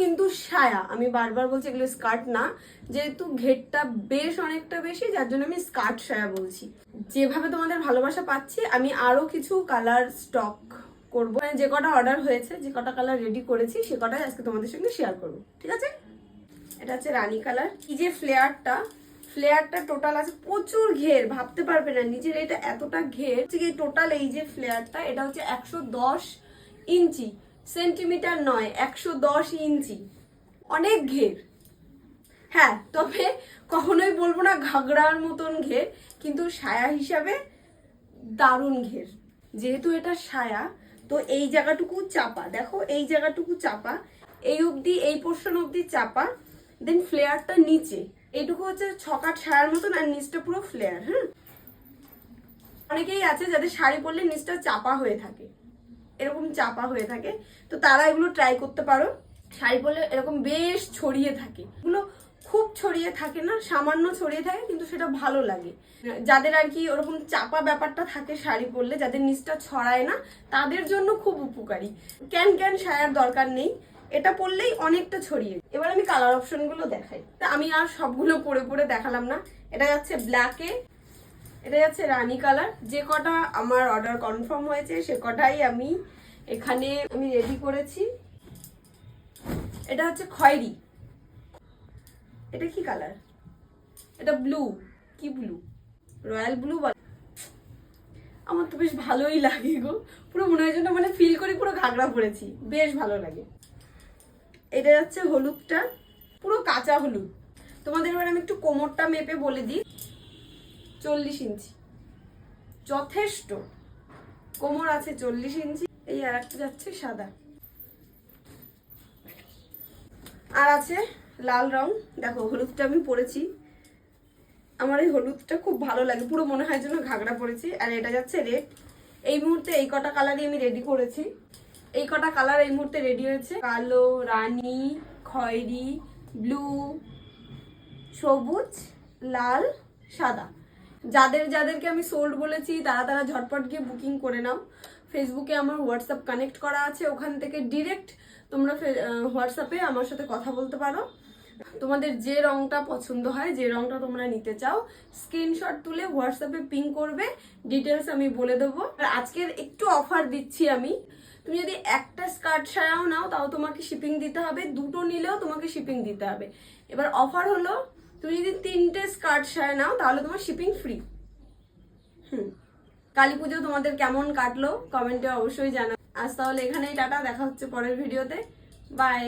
কিন্তু সায়া। আমি বারবার বলছি এগুলো স্কার্ট না, যেহেতু ঘেরটা বেশ অনেকটা বেশি, যার জন্য আমি স্কার্ট সায়া বলছি। যেভাবে তোমাদের ভালোবাসা পাচ্ছি, আমি আরও কিছু কালার স্টক করব। মানে যে কটা অর্ডার হয়েছে, যে কটা কালার রেডি করেছি, সে কটাই আজকে তোমাদের সঙ্গে শেয়ার করব। ঠিক আছে? এটা হচ্ছে রানী কালার। কি যে ফ্লেয়ারটা ফ্লেয়ারটা টোটাল আছে প্রচুর ঘের, ভাবতে পারবে না, নিজের এটা এতটা ঘের। টোটাল এই যে ফ্লেয়ারটা এটা হচ্ছে একশো দশ ইঞ্চি। সেন্টিমিটার নয়, একশো দশ ইঞ্চি। অনেক ঘের। হ্যাঁ তবে কখনোই বলব না ঘাগড়ার মতন ঘের, কিন্তু সায়া হিসাবে দারুণ ঘের। যেহেতু এটা সায়া, তো এই জায়গাটুকু চাপা। দেখো, এই জায়গাটুকু চাপা। এই অবধি, এই পোর্শন অবধি চাপা। দেন ফ্লেয়ারটা নিচে। এইটুকু হচ্ছে ছকাট সায়ার মতন আর নিচটা পুরো ফ্লেয়ার হ্যাঁ অনেকেই আছে যাদের শাড়ি পরলে নিচটা চাপা হয়ে থাকে। এরকম চাপা হয়ে থাকে। তো তারা এগুলো ট্রাই করতে পারো। শাড়ি পরলে এরকম বেশ ছড়িয়ে থাকে। এগুলো খুব ছড়িয়ে থাকে না, সামান্য ছড়িয়ে থাকে, কিন্তু সেটা ভালো লাগে। যাদের আর কি ওরকম চাপা ব্যাপারটা থাকে শাড়ি পরলে, যাদের নিচটা ছড়ায় না, তাদের জন্য খুব উপকারী। ক্যান ক্যান সায়ার দরকার নেই। এটা পরলেই অনেকটা ছড়িয়ে এবার আমি কালার অপশনগুলো দেখাই। তা আমি আর সবগুলো পরে পরে দেখালাম না। এটা যাচ্ছে ব্ল্যাকে এটা যাচ্ছে রানি কালার। যে কটা আমার অর্ডার কনফার্ম হয়েছে, সে কটাই আমি এখানে আমি রেডি করেছি। এটা হচ্ছে খয়েরি। এটা কি কালার? এটা ব্লু কি ব্লু রয়্যাল ব্লু। আমার তো বেশ ভালোই লাগে গো। পুরো মনে হয় যেন মানে ফিল করে পুরো ঘাগড়া পরেছি বেশ ভালো লাগে। এটা যাচ্ছে হলুদটা। পুরো কাঁচা হলুদ। তোমাদের এবার আমি একটু কোমরটা মেপে বলে দিই। চল্লিশ ইঞ্চি। যথেষ্ট। কোমর আছে চল্লিশ ইঞ্চি, এই আর একটা যাচ্ছে সাদা। আর আছে লাল রং। দেখো, হলুদটা আমি পরেছি। আমার এই হলুদটা খুব ভালো লাগে, পুরো মনে হয় যেন ঘাগড়া পরেছি। আর এটা যাচ্ছে রেড এই মুহূর্তে এই কটা কালারই আমি রেডি করেছি। এই কটা কালার এই মুহূর্তে রেডি হয়েছে। কালো, রানী, খয়েরি ব্লু সবুজ, লাল, সাদা। যাদের, যাদেরকে আমি সোল্ড বলেছি, তারা তারা ঝটপট গিয়ে বুকিং করে নাও। ফেসবুকে আমার হোয়াটসঅ্যাপ কানেক্ট করা আছে, ওখান থেকে ডিরেক্ট তোমরা হোয়াটসঅ্যাপে আমার সাথে কথা বলতে পারো। তোমাদের যে রংটা পছন্দ হয়, যে রংটা তোমরা নিতে চাও স্ক্রিনশট তুলে হোয়াটসঅ্যাপে পিং করবে ডিটেলস আমি বলে দেবো। আর আজকের একটু অফার দিচ্ছি আমি। তুমি যদি একটা স্কার্ট সারাও নাও, তাও তোমাকে শিপিং দিতে হবে, দুটো নিলেও তোমাকে শিপিং দিতে হবে। এবার অফার হলো তুমি যদি তিনটে স্কার্ট সারে নাও, তাহলে তোমার শিপিং ফ্রি হুম। কালী পুজো তোমাদের কেমন কাটলো? কমেন্টে অবশ্যই জানা আজ তাহলে এখানেই টাটা, দেখা হচ্ছে পরের ভিডিওতে বাই